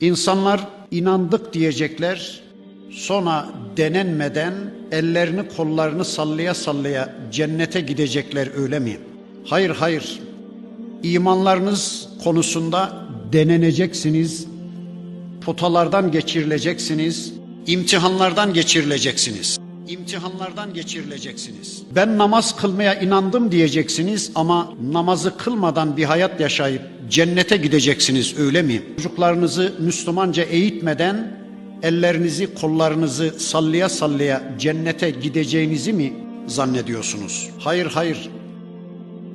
İnsanlar inandık diyecekler, sonra denenmeden ellerini kollarını sallaya sallaya cennete gidecekler öyle mi? Hayır hayır. İmanlarınız konusunda deneneceksiniz, potalardan geçirileceksiniz, imtihanlardan geçirileceksiniz. İmtihanlardan geçirileceksiniz. Ben namaz kılmaya inandım diyeceksiniz ama namazı kılmadan bir hayat yaşayıp cennete gideceksiniz öyle mi? Çocuklarınızı Müslümanca eğitmeden ellerinizi kollarınızı sallaya sallaya cennete gideceğinizi mi zannediyorsunuz? Hayır hayır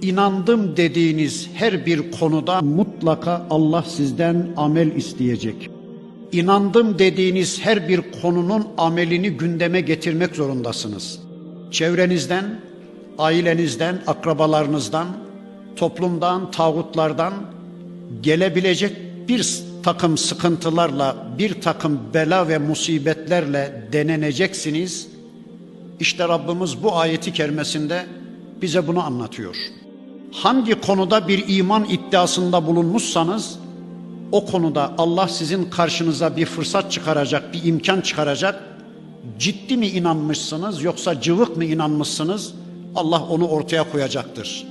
İnandım dediğiniz her bir konuda mutlaka Allah sizden amel isteyecek. İnandım dediğiniz her bir konunun amelini gündeme getirmek zorundasınız. Çevrenizden, ailenizden, akrabalarınızdan, toplumdan, tağutlardan gelebilecek bir takım sıkıntılarla, bir takım bela ve musibetlerle deneneceksiniz. İşte Rabbimiz bu ayeti kerimesinde bize bunu anlatıyor. Hangi konuda bir iman iddiasında bulunmuşsanız o konuda Allah sizin karşınıza bir fırsat çıkaracak, bir imkan çıkaracak. Ciddi mi inanmışsınız yoksa cıvık mı inanmışsınız? Allah onu ortaya koyacaktır.